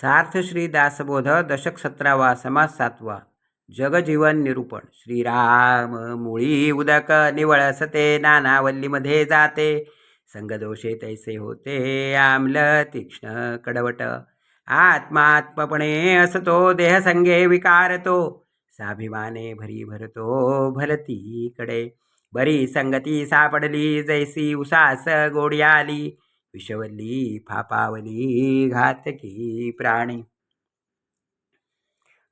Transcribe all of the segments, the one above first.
सार्थ श्री दासबोध दशक सतरावा समास सातवा. जगजीवन निरूपण. श्रीराम मुळी उदक निवळसते नानावल्लीमध्ये जाते. संगदोषे तैसे होते आम्ल तीक्ष्ण कडवट. आत्मात्मपणे असतो देहसंगे विकारतो. साभिमाने भरी भरतो भलती कडे बरी संगती सापडली जैसी उसास गोडी आली. विषवल्ली फापावली घातकी प्राणी.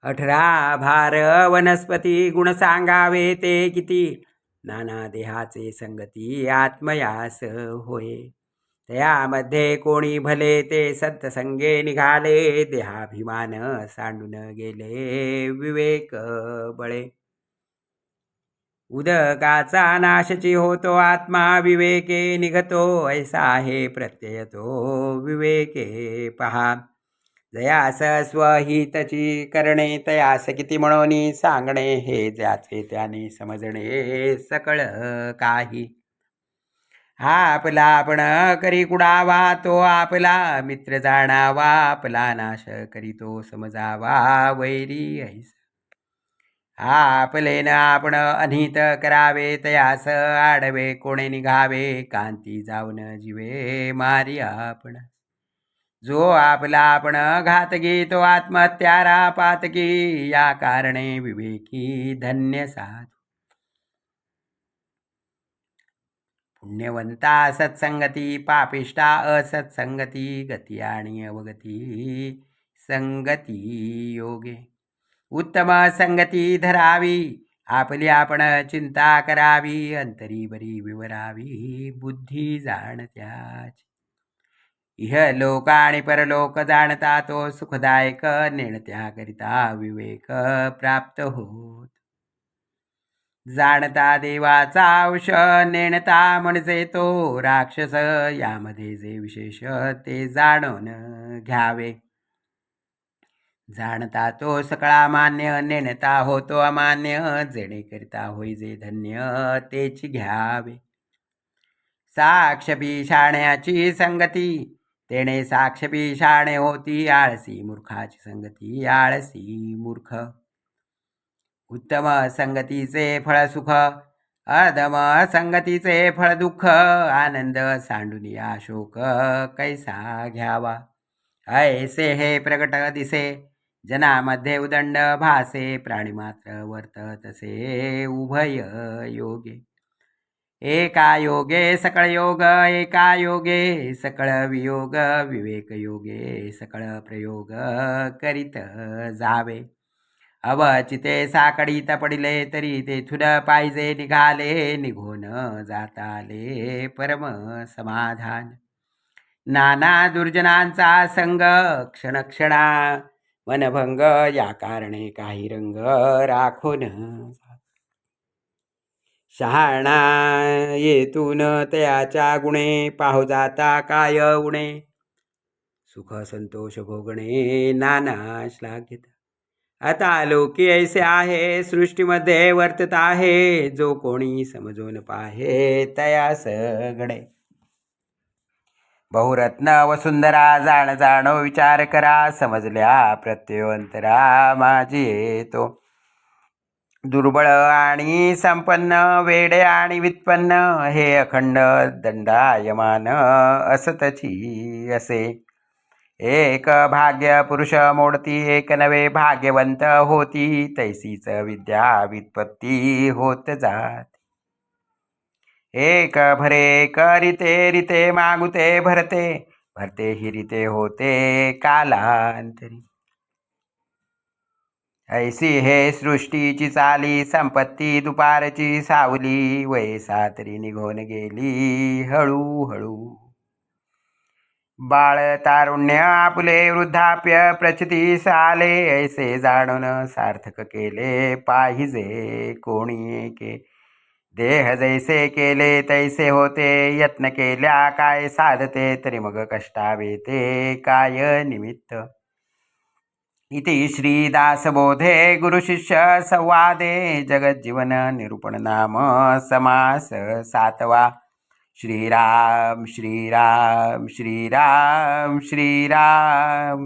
अठरा भार वनस्पती गुण सांगावे ते किती? नाना देहाचे संगती आत्मयास होय. त्यामध्ये कोणी भले ते सत्संगे निघाले देहाभिमान सांडून गेले विवेक बळे. उदकाचा नाशची होतो आत्मा विवेके निघतो ऐसा आहे प्रत्यय तो विवेके. पहा. जयास स्वहितची करणे तयास किती म्हणून सांगणे हे ज्याचे त्याने समजणे सकळ काही. हा आपला आपण करी कुडावा तो आपला मित्र जाणावा आपला नाश करीतो समजावा वैरी ऐसा. आपलेन आपण अनित करावे तयास आडवे कोणे निघावे कांती जाऊन जीवे मारी आपण. जो आपला आपण घातकी तो आत्महत्यारा पातकी या कारणे विवेकी धन्य साधू. पुण्यवंता सत्संगती पापिष्टा असत्संगती गती आणि अवगती संगती योगे. उत्तम संगती धरावी आपली आपण चिंता करावी अंतरी बरी विवरावी बुद्धी जाणत्याची इह लोक आणि परलोक जाणता तो सुखदायक नेणत्याकरिता विवेक प्राप्त होत जाणता देवाचा अंश नेणता म्हणजे तो राक्षस यामध्ये जे विशेष ते जाणून घ्यावे जाणता तो सकळा मान्य नेणता होतो अमान्य जेणेकरिता होई जे धन्य तेची घ्यावे. साक्ष शाण्याची संगती तेणे साक्ष शाणे होती आळसी मूर्खाची संगती आळसी मूर्ख. उत्तम संगतीचे फळ सुख अधम संगतीचे फळ दुःख आनंद सांडून या शोक कैसा घ्यावा. ऐसे हे प्रकट दिसे जनामध्ये उदंड भासे प्राणी मात्र वर्त तसे उभय योगे. एका योगे सकळ योग एका योगे सकळ वियोग विवेक योगे सकळ प्रयोग करीत जावे. अवचिते साकडीत पडिले तरी तेथून पाहिजे निघाले निघून जाताले परम समाधान. नाना दुर्जनांचा संग क्षणक्षणा वनभंग या कारणे काही रंग राखून. शहाणा येतून त्याच्या गुणे पाहू जाता काय उणे. सुख संतोष भोगणे नाना श्लाघित आता लोकी ऐसे आहे सृष्टीमध्ये वर्तत आहे. जो कोणी समजून पाहे तया सगळे. बहुरत्न वसुंधरा जाण जाणो विचार करा समजल्या प्रत्ययोंतरा माझी येतो. दुर्बळ आणि संपन्न वेडे आणि वित्पन्न हे अखंड दंडायमान असतची असे. एक भाग्य पुरुष मोडती एक नवे भाग्यवंत होती तैसीच विद्या वित्पत्ती होत जात. एक भरे करिते रिते मागुते भरते. भरते हि रिते होते कालांतरी. ऐसी हे सृष्टीची चाली संपत्ती दुपारची सावली वय सातरी निघून गेली हळूहळू. बाळ तारुण्य आपले वृद्धाप्य प्रचितीस आले ऐसे जाणून सार्थक केले पाहिजे कोणी के देह जैसे केले तैसे होते यत्न केल्या काय साधते तरी मग कष्टावे ते काय निमित्त. इति श्रीदासबोधे गुरुशिष्य संवादे जगज्जीवन निरूपण नाम समास सातवा. श्रीराम श्रीराम श्रीराम श्रीराम.